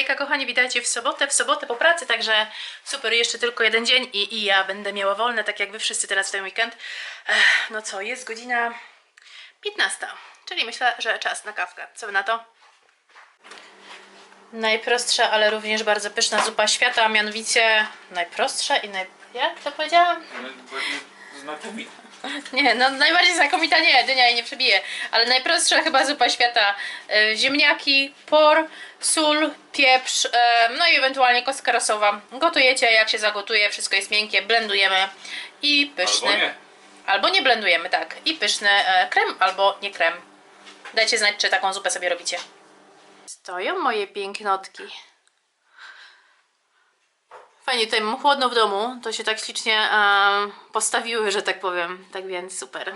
Hejka kochani, witajcie w sobotę, w sobotę po pracy, także super, jeszcze tylko jeden dzień i, i ja będę miała wolne, tak jak wy wszyscy teraz w ten weekend. Ech, no co, jest godzina 15, czyli myślę, że czas na kawkę. Co na to? Najprostsza, ale również bardzo pyszna zupa świata, a mianowicie najprostsza i naj... Jak to powiedziałam? Znakomite. Nie, no najbardziej znakomita nie, dynia jej nie przebije, ale najprostsza chyba zupa świata. E, ziemniaki, por, sól, pieprz, e, no i ewentualnie kostka rosowa. Gotujecie, jak się zagotuje, wszystko jest miękkie, blendujemy i pyszny. Albo nie. Albo nie blendujemy, tak. I pyszny e, krem albo nie krem. Dajcie znać, czy taką zupę sobie robicie. Stoją moje pięknotki. Fajnie, tutaj mam chłodno w domu, to się tak ślicznie em, postawiły, że tak powiem. Tak więc super.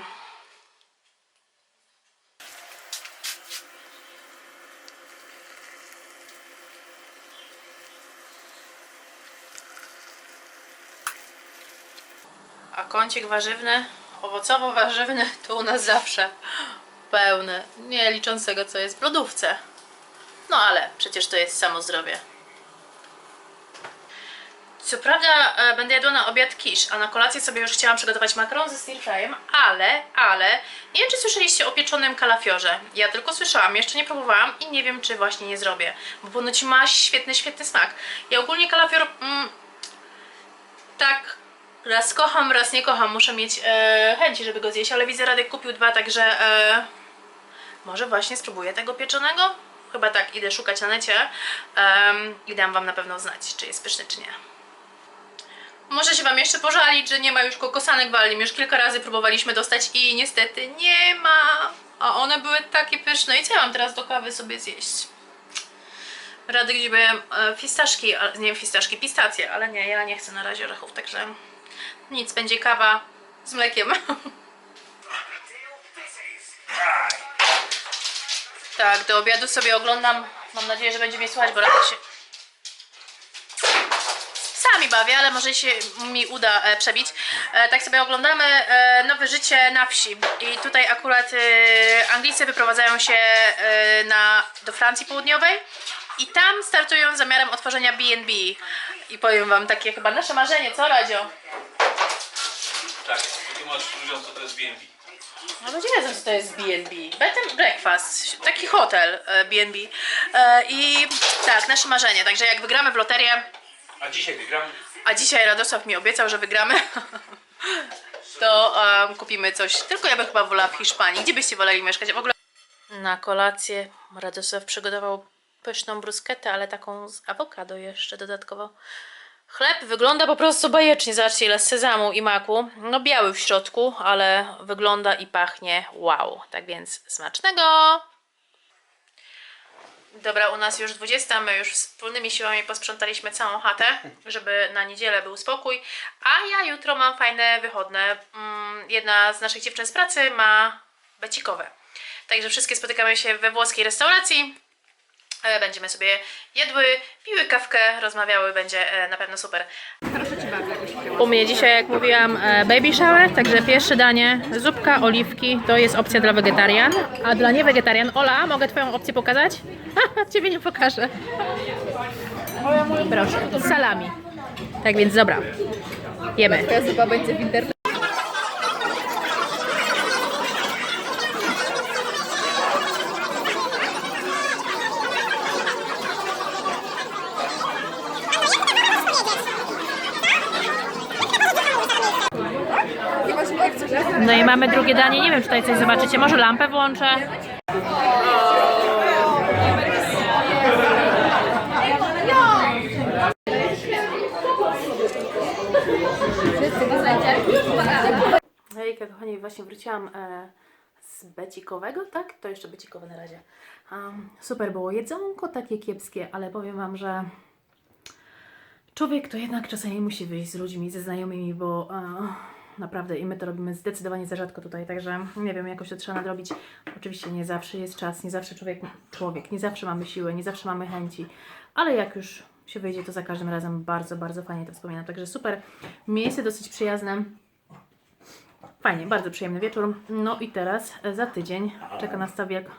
A kącik warzywny, owocowo-warzywny to u nas zawsze pełny. Nie licząc tego, co jest w lodówce. No ale przecież to jest samo zdrowie. Co prawda e, będę jadła na obiad kisz, a na kolację sobie już chciałam przygotować makaron ze stir fryem, ale, ale nie wiem czy słyszeliście o pieczonym kalafiorze. Ja tylko słyszałam, jeszcze nie próbowałam i nie wiem czy właśnie nie zrobię, bo ponoć ma świetny, świetny smak. Ja ogólnie kalafior mm, tak raz kocham, raz nie kocham, muszę mieć e, chęci, żeby go zjeść, ale widzę Radek kupił dwa, także e, może właśnie spróbuję tego pieczonego. Chyba tak, idę szukać na necie em, i dam Wam na pewno znać, czy jest pyszny, czy nie. Może się Wam jeszcze pożalić, że nie ma już kokosanek walnym. Już kilka razy próbowaliśmy dostać i niestety nie ma. A one były takie pyszne. I co ja mam teraz do kawy sobie zjeść? Radek gdzie byłem e, fistaszki, nie wiem fistaszki, pistacje, ale nie, ja nie chcę na razie orzechów, także nic, będzie kawa z mlekiem. tak, do obiadu sobie oglądam. Mam nadzieję, że będzie mnie słuchać, bo Radek się sami bawię, ale może się mi uda e, przebić. E, tak sobie oglądamy e, nowe życie na wsi. I tutaj akurat Anglicy wyprowadzają się na, do Francji Południowej i tam startują z zamiarem otworzenia B&B. I powiem wam takie chyba nasze marzenie, co Radzio? Tak, wytłumacz ludziom co to jest BNB. No ludzie wiedzą, co to jest B&B. Bed and breakfast, taki hotel B&B. I tak, nasze marzenie. Także jak wygramy w loterię, A dzisiaj wygram. A dzisiaj Radosław mi obiecał, że wygramy. To um, kupimy coś. Tylko ja bym chyba wolała w Hiszpanii. Gdzie byście woleli mieszkać? W ogóle. Na kolację Radosław przygotował pyszną brusketę, ale taką z awokado jeszcze dodatkowo. Chleb wygląda po prostu bajecznie. Zobaczcie ile sezamu i maku. No biały w środku, ale wygląda i pachnie wow. Tak więc smacznego! Dobra, u nas już 20, my już wspólnymi siłami posprzątaliśmy całą chatę, żeby na niedzielę był spokój, a ja jutro mam fajne wychodne. Mm, Jedna z naszych dziewczyn z pracy ma becikowe. Także wszystkie spotykamy się we włoskiej restauracji. E, Będziemy sobie jedły, piły kawkę, rozmawiały, będzie e, na pewno super. U mnie dzisiaj, jak mówiłam, e, baby shower, także pierwsze danie, zupka, oliwki, to jest opcja dla wegetarian. A dla niewegetarian, Ola, mogę Twoją opcję pokazać? Ciebie nie pokażę. Proszę, z salami. Tak więc dobra, jemy. Ta zupa będzie w internecie. No i mamy drugie danie, nie wiem czy tutaj coś zobaczycie, może lampę włączę. Hejka kochani, właśnie wróciłam e, z becikowego, tak? To jeszcze becikowe na razie. Um, super było jedzonko takie kiepskie, ale powiem Wam, że człowiek to jednak czasami musi wyjść z ludźmi, ze znajomymi, bo e, naprawdę i my to robimy zdecydowanie za rzadko tutaj, także nie wiem, jakoś to trzeba nadrobić. Oczywiście nie zawsze jest czas, nie zawsze człowiek, człowiek, nie zawsze mamy siłę, nie zawsze mamy chęci, ale jak już się wyjdzie, to za każdym razem bardzo, bardzo fajnie to wspominam. Także super, miejsce dosyć przyjazne. Fajnie, bardzo przyjemny wieczór. No i teraz e, za tydzień czeka nas ta wielka.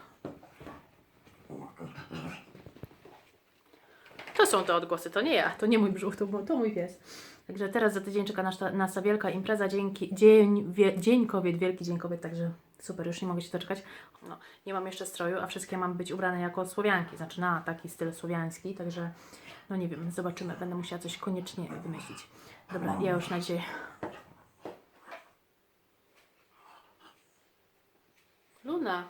To są te odgłosy, to nie ja, to nie mój brzuch, to, to mój pies. Także teraz za tydzień czeka nas ta, nas ta wielka impreza, dzięki, dzień, wie, dzień kobiet, wielki dzień kobiet, także super, już nie mogę się doczekać. No, nie mam jeszcze stroju, a wszystkie mam być ubrane jako Słowianki, znaczy na taki styl słowiański, także no nie wiem, zobaczymy, będę musiała coś koniecznie wymyślić. Dobra, ja już na dzisiaj Luna.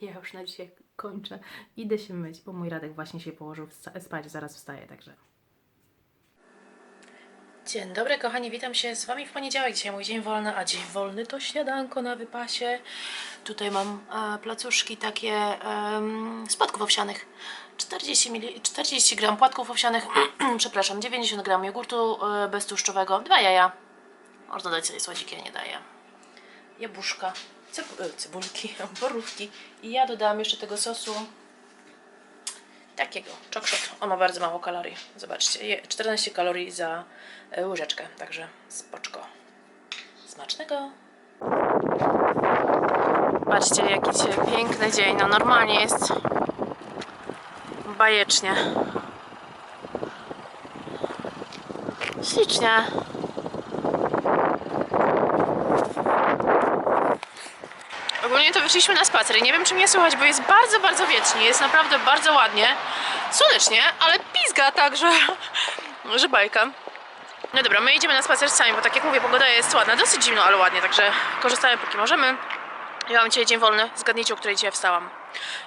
Ja już na dzisiaj kończę. Idę się myć, bo mój Radek właśnie się położył spać, zaraz wstaje, także. Dzień dobry kochani, witam się z Wami w poniedziałek. Dzisiaj mój dzień wolny, a dzień wolny to śniadanko na wypasie. Tutaj mam e, placuszki takie em, z płatków owsianych. 40, mili, 40 gram płatków owsianych, przepraszam, 90 gram jogurtu e, beztłuszczowego, dwa jaja. Można dać sobie słodziki, nie daję jabłuszka, e, cebulki, borówki i ja dodałam jeszcze tego sosu takiego, czokrzot. On ma bardzo mało kalorii. Zobaczcie, je 14 kalorii za e, łyżeczkę, także spoczko. Smacznego! Patrzcie, jaki dzisiaj piękny dzień. No normalnie jest bajecznie. Ślicznie. Ogólnie to wyszliśmy na spacer nie wiem czy mnie słychać, bo jest bardzo, bardzo wiecznie, jest naprawdę bardzo ładnie, słonecznie, ale pizga tak, że, bajka. No dobra, my idziemy na spacer sami, bo tak jak mówię, pogoda jest ładna, dosyć zimno, ale ładnie, także korzystamy póki możemy. Ja mam dzisiaj dzień wolny, zgadnijcie, o której dzisiaj wstałam.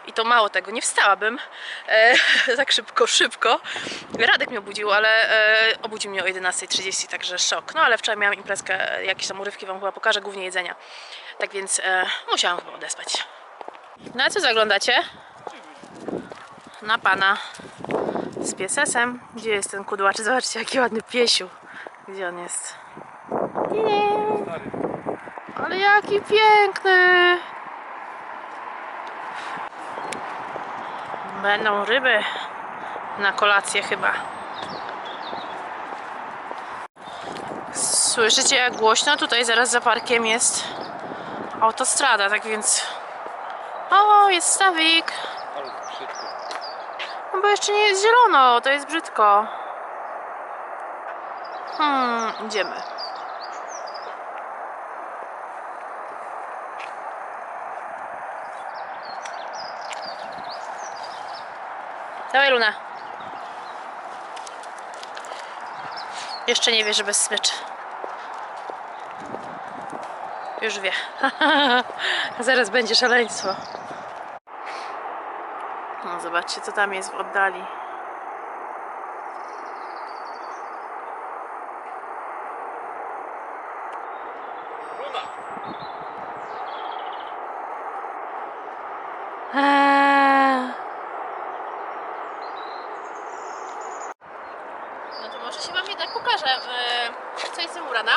I to mało tego, nie wstałabym e, tak szybko, szybko. Radek mnie obudził, ale e, obudził mnie o 11.30, także szok. No ale wczoraj miałam imprezkę, e, jakieś tam urywki Wam chyba pokażę, głównie jedzenia. Tak więc e, musiałam chyba odespać. Na co zaglądacie? Na pana z piesesem. Gdzie jest ten kudłacz? Zobaczcie, jaki ładny piesiu. Gdzie on jest? Ale jaki piękny! Będą ryby na kolację chyba. Słyszycie jak głośno? Tutaj zaraz za parkiem jest autostrada, tak więc... O, jest stawik! Ale brzydko. No bo jeszcze nie jest zielono, to jest brzydko. Hmm, idziemy. Dawaj Luna. Jeszcze nie wie, że bez smyczy. Już wie. Zaraz będzie szaleństwo. No zobaczcie, co tam jest w oddali. Luna! Eee. No to może się Wam jednak pokażę, eee, co jestem ubrana.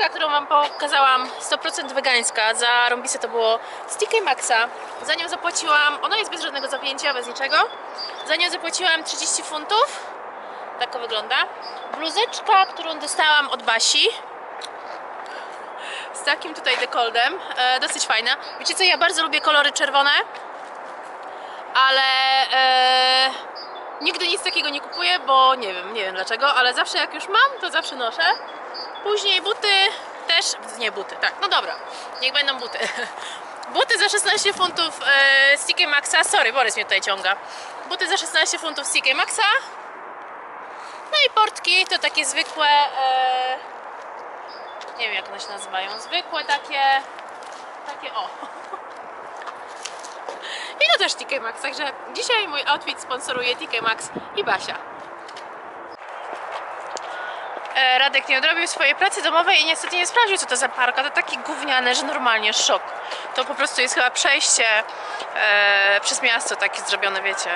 Kurtka, którą Wam pokazałam, 100% wegańska, za rąbisę to było z TK Maxa. Za nią zapłaciłam, ona jest bez żadnego zapięcia, bez niczego. Za nią zapłaciłam 30 funtów. Tak to wygląda. Bluzeczka, którą dostałam od Basi. Z takim tutaj dekoldem. E, dosyć fajna. Wiecie co, ja bardzo lubię kolory czerwone. Ale e, nigdy nic takiego nie kupuję, bo nie wiem, nie wiem dlaczego, ale zawsze jak już mam, to zawsze noszę. Później buty też, nie buty, tak, no dobra, niech będą buty. Buty za 16 funtów e, TK Maxa, sorry, Borys mnie tutaj ciąga. Buty za 16 funtów z TK Maxa. No i portki to takie zwykłe, e, nie wiem jak one się nazywają, zwykłe takie, takie o. I to też TK Maxx, także dzisiaj mój outfit sponsoruje TK Maxx i Basia. E, Radek nie odrobił swojej pracy domowej i niestety nie sprawdził co to za park, a to taki gówniany, że normalnie szok. To po prostu jest chyba przejście e, przez miasto takie zrobione, wiecie.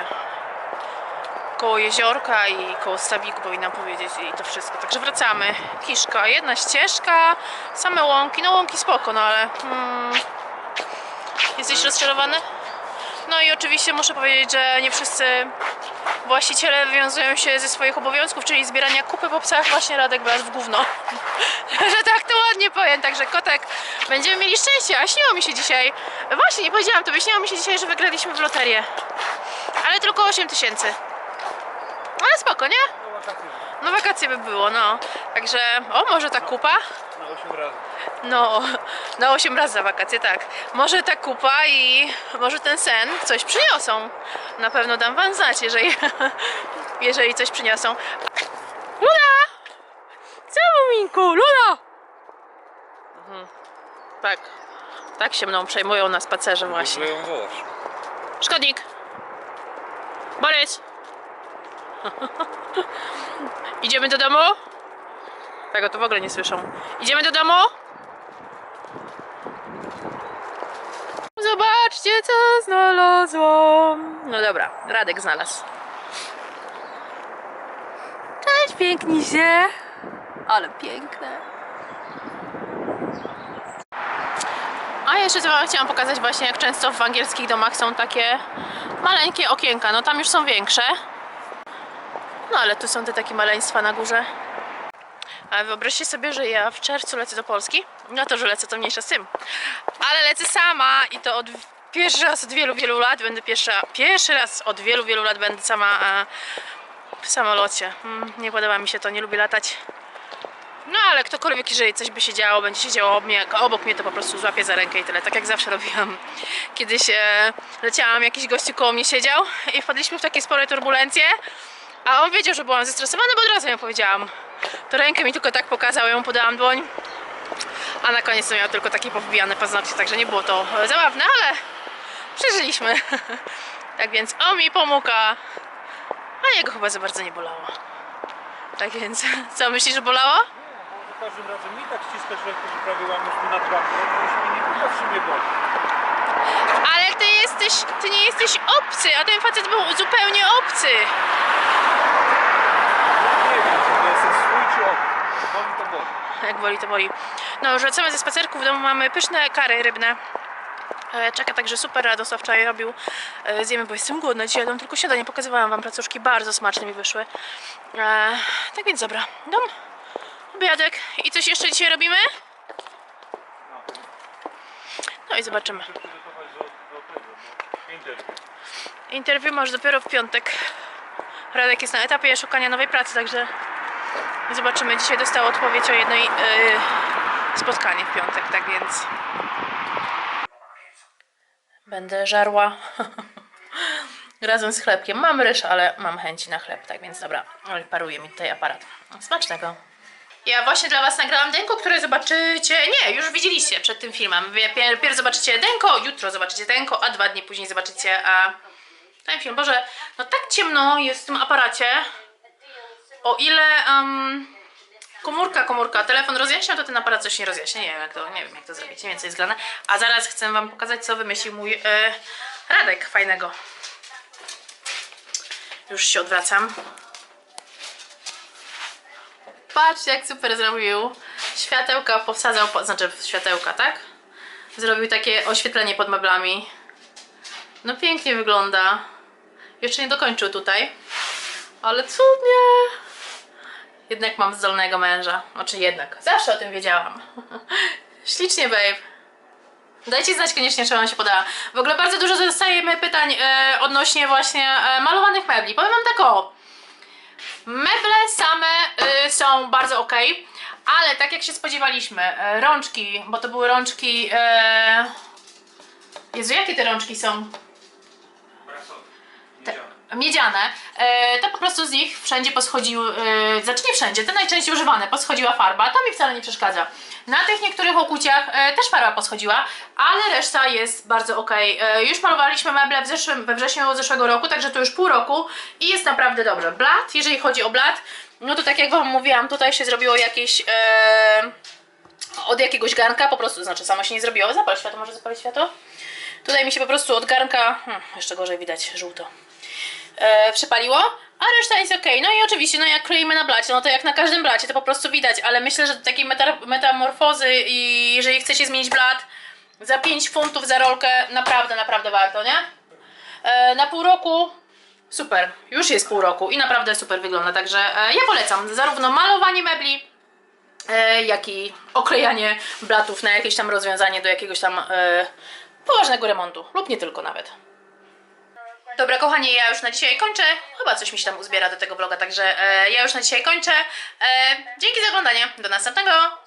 Koło jeziorka i koło stawiku powinnam powiedzieć i to wszystko. Także wracamy. Kiszka, jedna ścieżka, same łąki, no łąki spoko, no ale... Hmm, jesteś rozczarowany? No i oczywiście muszę powiedzieć, że nie wszyscy właściciele wywiązują się ze swoich obowiązków, czyli zbierania kupy po psach. Właśnie Radek brał w gówno. że tak to ładnie powiem. Także kotek, będziemy mieli szczęście. A śniło mi się dzisiaj, właśnie nie powiedziałam tobie, śniło mi się dzisiaj, że wygraliśmy w loterię. Ale tylko 8 tysięcy. Ale spoko, nie? No wakacje by było, no. Także, o może ta kupa? Na 8 razy. No, na 8 razy za wakacje, tak. Może ta kupa i może ten sen coś przyniosą. Na pewno dam wam znać, jeżeli, jeżeli coś przyniosą. Luna! Co, Muminku? Luna! Mhm. Tak. Tak się mną przejmują na spacerze właśnie. ją wołasz. Szkodnik! Borys! Idziemy do domu? Tego to w ogóle nie słyszą. Idziemy do domu? Zobaczcie, co znalazłam. No dobra, Radek znalazł. Cześć, pięknisie. Ale piękne. A jeszcze co wam chciałam pokazać właśnie, jak często w angielskich domach są takie maleńkie okienka. No tam już są większe. No ale tu są te takie maleństwa na górze. Wyobraźcie sobie, że ja w czerwcu lecę do Polski. No to, że lecę, to mniejsza z tym. Ale lecę sama i to od pierwszy raz od wielu, wielu lat będę pierwsza, pierwszy raz od wielu, wielu lat będę sama e, w samolocie. Mm, nie podoba mi się to, nie lubię latać. No ale ktokolwiek, jeżeli coś by się działo, będzie się działo obok mnie, obok mnie, to po prostu złapię za rękę i tyle, tak jak zawsze robiłam. Kiedyś e, leciałam, jakiś gościu koło mnie siedział i wpadliśmy w takie spore turbulencje, a on wiedział, że byłam zestresowana, bo od razu ją powiedziałam. To rękę mi tylko tak pokazał, ją podałam dłoń, a na koniec miał tylko takie powbijane paznokcie, także nie było to zabawne, ale przeżyliśmy. tak więc on mi pomógł, a jego chyba za bardzo nie bolało. Tak więc, co myślisz, że bolało? Za każdym razem mi tak ściskasz rękę, że prawie łamiesz mi na dwa, to już mnie nie mnie boli. Ale ty jesteś, ty nie jesteś obcy, a ten facet był zupełnie obcy. Nie wiem, czy to swój, czy obcy. Boli to boli. Jak woli, to woli. No, wracamy ze spacerku, w domu mamy pyszne kary rybne. E, Czeka także super Radosław wczoraj robił. E, Zjemy, bo jestem głodna. Dzisiaj jadłam tylko śniadanie. Pokazywałam wam placuszki, bardzo smaczne mi wyszły. E, tak więc dobra, dom, obiadek. I coś jeszcze dzisiaj robimy? No i zobaczymy. Muszę przygotować do, do tego, do interwiu. Interwiu masz dopiero w piątek. Radek jest na etapie szukania nowej pracy, także zobaczymy. Dzisiaj dostał odpowiedź o jednej yy, spotkanie w piątek, tak więc będę żarła razem z chlebkiem. Mam ryż, ale mam chęci na chleb, tak więc dobra, ale paruje mi tutaj aparat. Smacznego. Ja właśnie dla Was nagrałam denko, które zobaczycie. Nie, już widzieliście przed tym filmem. Pierw zobaczycie denko, jutro zobaczycie denko, a dwa dni później zobaczycie a, ten film. Boże, no tak ciemno jest w tym aparacie. O ile um, komórka, komórka, telefon rozjaśnia, to ten aparat coś nie rozjaśnia. Nie wiem jak to, nie wiem jak to zrobić. Nie wiem co jest grane. A zaraz chcę Wam pokazać, co wymyślił mój e, Radek fajnego. Już się odwracam. Patrzcie, jak super zrobił. Światełka powsadzał, po, znaczy światełka, tak? Zrobił takie oświetlenie pod meblami. No pięknie wygląda. Jeszcze nie dokończył tutaj. Ale cudnie. Jednak mam zdolnego męża. Znaczy jednak. Zawsze o tym wiedziałam. Ślicznie, babe. Dajcie znać koniecznie, czy wam się podoba. W ogóle bardzo dużo dostajemy pytań e, odnośnie właśnie e, malowanych mebli. Powiem wam tak o. Meble same y, są bardzo ok, ale tak jak się spodziewaliśmy, rączki, bo to były rączki. Jezu, jakie te rączki są? Miedziane. E, to po prostu z nich wszędzie poschodziły, e, znaczy nie wszędzie, te najczęściej używane, poschodziła farba. To mi wcale nie przeszkadza. Na tych niektórych okuciach e, też farba poschodziła, ale reszta jest bardzo ok. Już malowaliśmy meble w zeszłym, we wrześniu zeszłego roku, także to już pół roku i jest naprawdę dobrze. Blat, jeżeli chodzi o blat, no to tak jak Wam mówiłam, tutaj się zrobiło jakieś... Od jakiegoś garnka po prostu, znaczy samo się nie zrobiło. Zapal światło, może zapalić światło? Tutaj mi się po prostu od garnka, hmm, jeszcze gorzej widać, żółto e, przypaliło, a reszta jest ok. No i oczywiście, no jak kroimy na blacie, no to jak na każdym blacie, to po prostu widać, ale myślę, że do takiej meta metamorfozy i jeżeli chcecie zmienić blat za 5 funtów za rolkę, naprawdę, naprawdę warto, nie? E, na pół roku super, już jest pół roku i naprawdę super wygląda, także e, ja polecam zarówno malowanie mebli, e, jak i oklejanie blatów na jakieś tam rozwiązanie do jakiegoś tam e, poważnego remontu lub nie tylko nawet. Dobra, kochani, ja już na dzisiaj kończę. Chyba coś mi się tam uzbiera do tego vloga, także e, ja już na dzisiaj kończę. E, dzięki za oglądanie. Do następnego.